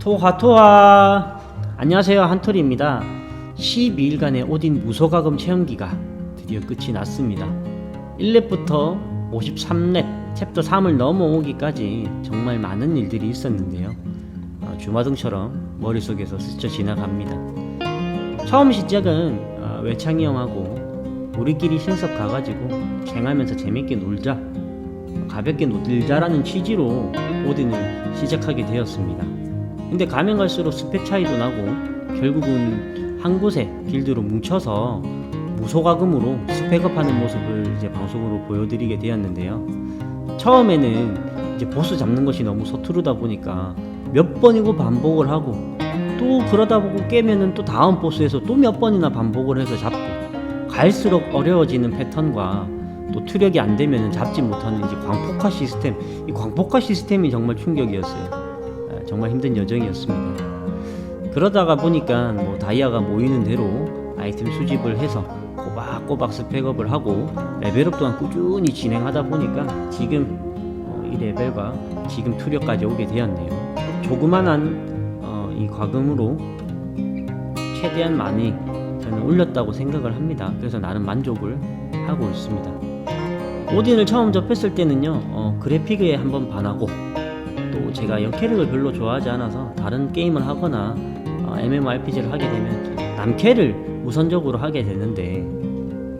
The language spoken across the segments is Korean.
토하 토하 안녕하세요. 한토리입니다. 12일간의 오딘 무소가금 체험기가 드디어 끝이 났습니다. 1렙부터 53렙 챕터 3을 넘어오기까지 정말 많은 일들이 있었는데요. 어, 주마등처럼 머릿속에서 스쳐 지나갑니다. 처음 시작은 어, 외창이 형하고 우리끼리 신섭 가가지고 갱하면서 재밌게 놀자 가볍게 놀자라는 취지로 오딘을 시작하게 되었습니다. 근데 가면 갈수록 스펙 차이도 나고 결국은 한 곳에 길드로 뭉쳐서 무소가금으로 스펙업하는 모습을 이제 방송으로 보여드리게 되었는데요. 처음에는 이제 보스 잡는 것이 너무 서투르다 보니까 몇 번이고 반복을 하고 또 그러다 보고 깨면은 또 다음 보스에서 또 몇 번이나 반복을 해서 잡고 갈수록 어려워지는 패턴과 또 투력이 안 되면 잡지 못하는 이제 광폭화 시스템 이 광폭화 시스템이 정말 충격이었어요 아, 정말 힘든 여정이었습니다. 그러다가 보니까 뭐 다이아가 모이는 대로 아이템 수집을 해서 꼬박꼬박 스펙업을 하고 레벨업 또한 꾸준히 진행하다 보니까 지금 어, 이 레벨과 지금 투력까지 오게 되었네요. 조그만한 어, 이 과금으로 최대한 많이 저는 올렸다고 생각을 합니다. 그래서 나름 만족을 하고 있습니다. 오딘을 처음 접했을 때는요 어, 그래픽에 한번 반하고 또 제가 역캐릭을 별로 좋아하지 않아서 다른 게임을 하거나 어, MMORPG를 하게 되면 남캐를 우선적으로 하게 되는데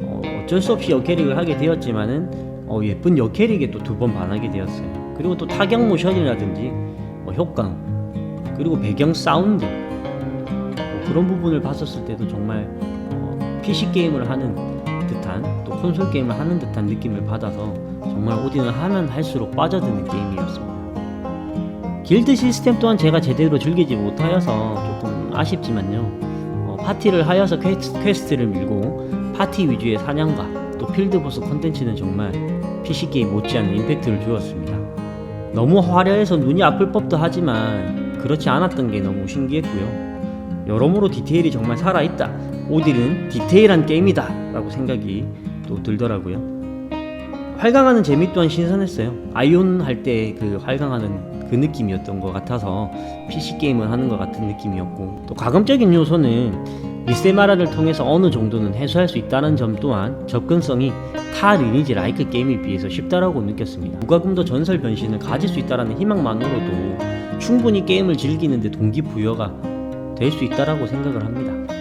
어, 어쩔 수 없이 역캐릭을 하게 되었지만은 어, 예쁜 역캐릭에 또 두 번 반하게 되었어요 그리고 또 타격 모션이라든지 뭐 효과음 그리고 배경 사운드 뭐 그런 부분을 봤었을 때도 정말 어, PC 게임을 하는 듯한 또 콘솔 게임을 하는 듯한 느낌을 받아서 정말 오딘을 하면 할수록 빠져드는 게임이었습니다. 길드 시스템 또한 제가 제대로 즐기지 못하여서 조금 아쉽지만요. 어, 파티를 하여서 퀘스트, 퀘스트를 밀고 파티 위주의 사냥과 또 필드보스 콘텐츠는 정말 PC 게임 못지않은 임팩트를 주었습니다. 너무 화려해서 눈이 아플 법도 하지만 그렇지 않았던 게 너무 신기했고요. 여러모로 디테일이 정말 살아있다. 오딜은 디테일한 게임이다. 라고 생각이 또 들더라고요. 활강하는 재미 또한 신선했어요. 아이온 할 때 그 활강하는 그 느낌이었던 것 같아서 PC 게임을 하는 것 같은 느낌이었고 또 가금적인 요소는 리세마라를 통해서 어느 정도는 해소할 수 있다는 점 또한 접근성이 타 리니지 라이크 게임에 비해서 쉽다라고 느꼈습니다. 무과금도 전설 변신을 가질 수 있다는 희망만으로도 충분히 게임을 즐기는데 동기부여가 될 수 있다라고 생각을 합니다.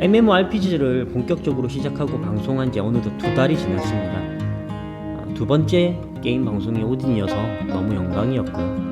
MMORPG를 본격적으로 시작하고 방송한 지 어느덧 두 달이 지났습니다. 아, 두 번째 게임 방송이 오딘이어서 너무 영광이었고요.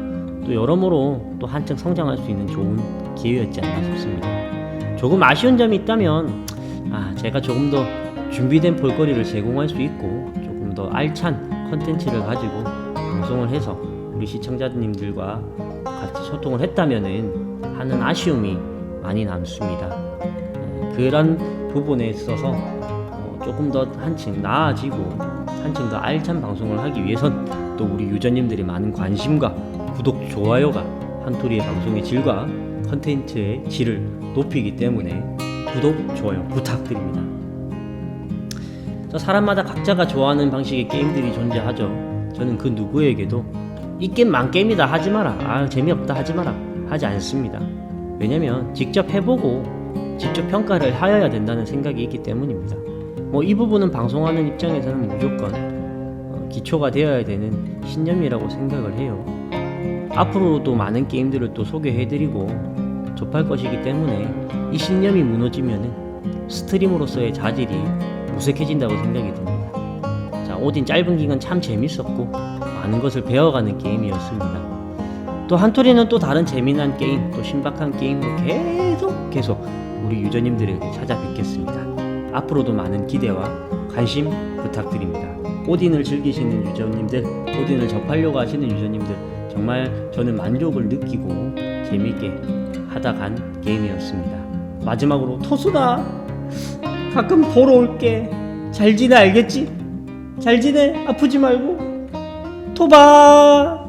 또 여러모로 또 한층 성장할 수 있는 좋은 기회였지 않나 싶습니다. 조금 아쉬운 점이 있다면 아, 제가 조금 더 준비된 볼거리를 제공할 수 있고 조금 더 알찬 컨텐츠를 가지고 방송을 해서 우리 시청자님들과 같이 소통을 했다면은 하는 아쉬움이 많이 남습니다. 네, 그런 부분에 있어서 어, 조금 더 한층 나아지고 한층 더 알찬 방송을 하기 위해선 또 우리 유저님들의 많은 관심과 구독, 좋아요가 한토리의 방송의 질과 컨텐츠의 질을 높이기 때문에 구독, 좋아요 부탁드립니다. 자, 사람마다 각자가 좋아하는 방식의 게임들이 존재하죠. 저는 그 누구에게도 이 게임 망게임이다 하지 마라. 아 재미없다 하지 마라. 하지 않습니다. 왜냐면 직접 해보고 직접 평가를 하여야 된다는 생각이 있기 때문입니다. 뭐 이 부분은 방송하는 입장에서는 무조건 어, 기초가 되어야 되는 신념이라고 생각을 해요. 앞으로도 많은 게임들을 또 소개해드리고 접할 것이기 때문에 이 신념이 무너지면은 스트림으로서의 자질이 무색해진다고 생각이 듭니다. 자, 오딘 짧은 기간 참 재밌었고 많은 것을 배워가는 게임이었습니다. 또 한토리는 또 다른 재미난 게임, 또 신박한 게임으로 계속 계속 우리 유저님들에게 찾아뵙겠습니다. 앞으로도 많은 기대와 관심 부탁드립니다. 오딘을 즐기시는 유저님들, 오딘을 접하려고 하시는 유저님들, 정말 저는 만족을 느끼고 재미있게 하다 간 게임이었습니다. 마지막으로 토수다! 가끔 보러 올게. 잘 지내 알겠지? 잘 지내 아프지 말고 토바